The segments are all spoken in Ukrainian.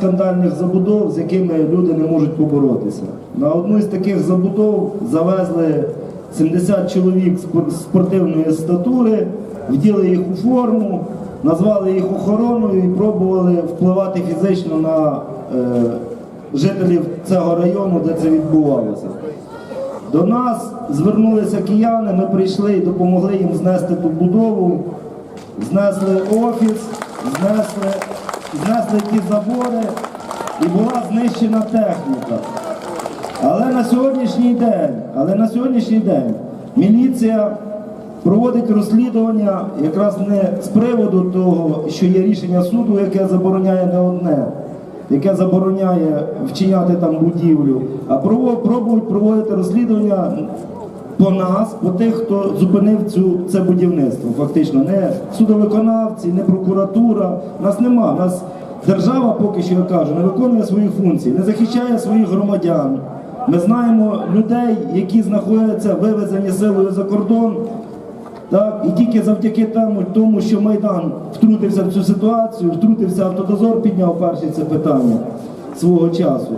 скандальних забудов, з якими люди не можуть поборотися. На одну із таких забудов завезли 70 чоловік спортивної статури, вділи їх у форму, назвали їх охороною і пробували впливати фізично на е, жителів цього району, де це відбувалося. До нас звернулися кияни, ми прийшли і допомогли їм знести ту будову, знесли офіс, знесли, знесли ті забори і була знищена техніка. Але на сьогоднішній день, але на сьогоднішній день міліція проводить розслідування якраз не з приводу того, що є рішення суду, яке забороняє не одне, яке забороняє вчиняти там будівлю, а пробують проводити розслідування по нас, по тих, хто зупинив цю це будівництво. Фактично, не судовиконавці, не прокуратура. Нас нема. Нас держава, поки що я кажу, не виконує свої функції, не захищає своїх громадян. Ми знаємо людей, які знаходяться вивезені силою за кордон. Так, і тільки завдяки тому, тому, що Майдан втрутився в цю ситуацію, втрутився автодозор, підняв перший це питання свого часу.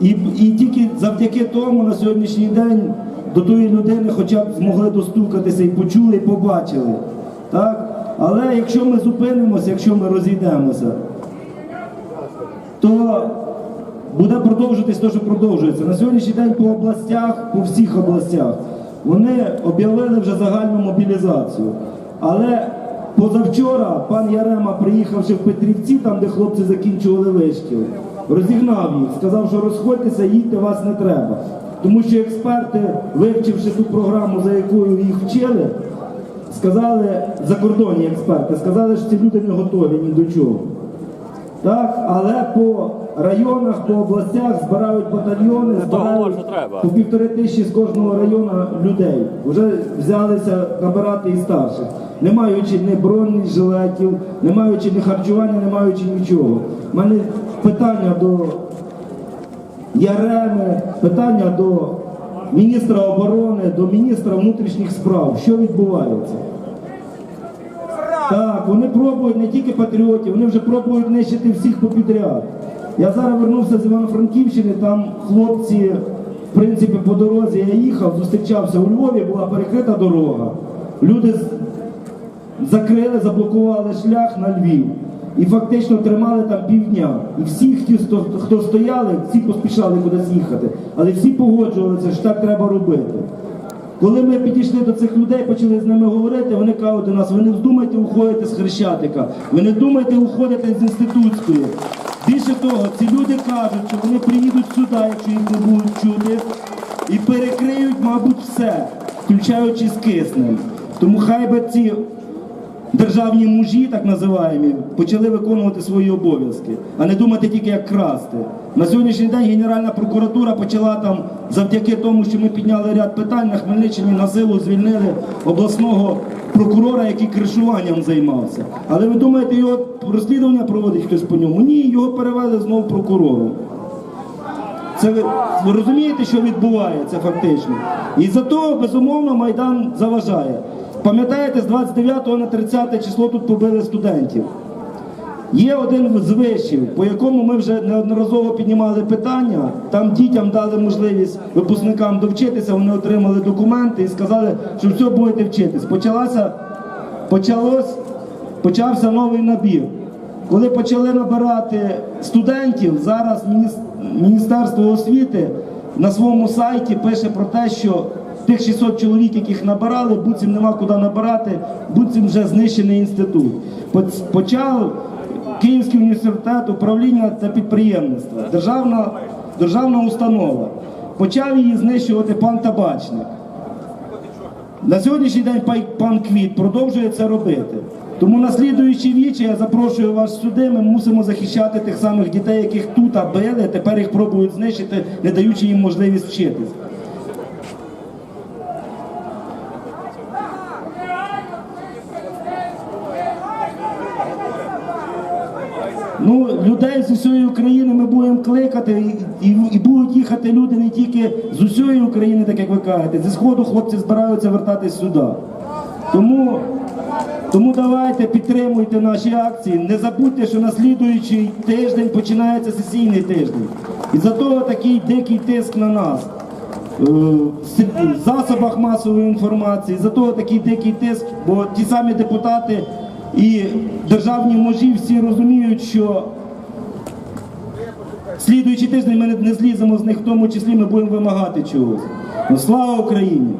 І, і тільки завдяки тому на сьогоднішній день до тої людини хоча б змогли достукатися і почули, і побачили. Так? Але якщо ми зупинимося, якщо ми розійдемося, то буде продовжуватись те, що продовжується. На сьогоднішній день по областях, по всіх областях, вони об'явили вже загальну мобілізацію. Але позавчора пан Ярема, приїхавши в Петрівці, там, де хлопці закінчували вишкіл, розігнав їх, сказав, що розходьтеся, їдьте, вас не треба. Тому що експерти, вивчивши ту програму, за якою їх вчили, сказали, закордонні експерти, сказали, що ці люди не готові ні до чого. Так, але по районах, по областях збирають батальйони, збирають по півтори тисячі з кожного району людей. Вже взялися набирати і старших, не маючи ні бронежилетів, не маючи ні харчування, не маючи нічого. У мене питання до Яреми, питання до міністра оборони, до міністра внутрішніх справ. Що відбувається? Так, вони пробують не тільки патріотів, вони вже пробують нищити всіх попідряд. Я зараз вернувся з Івано-Франківщини, там хлопці, в принципі, по дорозі я їхав, зустрічався у Львові, була перекрита дорога. Люди закрили, заблокували шлях на Львів. І фактично тримали там півдня. І всі, хто, стояли, всі поспішали кудись їхати. Але всі погоджувалися, що так треба робити. Коли ми підійшли до цих людей, почали з ними говорити, вони кажуть до нас, ви не вздумайте уходити з Хрещатика, ви не думайте уходити з інститутської. Більше того, ці люди кажуть, що вони приїдуть сюди, якщо їх не будуть чути, і перекриють, мабуть, все, включаючи з киснем. Тому хай би ці державні мужі, так називаємо, почали виконувати свої обов'язки, а не думати тільки як красти. На сьогоднішній день Генеральна прокуратура почала там, завдяки тому, що ми підняли ряд питань, на Хмельниччині на силу звільнили обласного прокурора, який кришуванням займався. Але ви думаєте, його розслідування проводить хтось по ньому? Ні, його перевели знову прокурору. Це ви, ви розумієте, що відбувається фактично? І за того, безумовно, Майдан заважає. Пам'ятаєте, з 29 на 30 число тут побили студентів. Є один з вишів, по якому ми вже неодноразово піднімали питання. Там дітям дали можливість випускникам довчитися, вони отримали документи і сказали, що все будете вчитись. Почалася, почалось, почався новий набір. Коли почали набирати студентів, зараз Міністерство освіти на своєму сайті пише про те, що тих 600 чоловік, яких набирали, буцім нема куди набирати, буцім вже знищений інститут. Почав Київський університет управління та підприємництва, державна, державна установа. Почав її знищувати пан Табачник. На сьогоднішній день пан Квіт продовжує це робити. Тому наслідуючи вічі, я запрошую вас сюди. Ми мусимо захищати тих самих дітей, яких тут били, тепер їх пробують знищити, не даючи їм можливість вчитись. Ну, людей з усієї України ми будемо кликати, і, і, будуть їхати люди не тільки з усієї України, так як ви кажете. Зі сходу хлопці збираються вертатись сюди. Тому Тому давайте підтримуйте наші акції. Не забудьте, що на слідуючий тиждень починається сесійний тиждень. І за того такий дикий тиск на нас. Е, в засобах масової інформації, за того такий дикий тиск, бо ті самі депутати і державні можі всі розуміють, що слідуючий тиждень ми не- зліземо з них, в тому числі ми будемо вимагати чогось. Ну, слава Україні!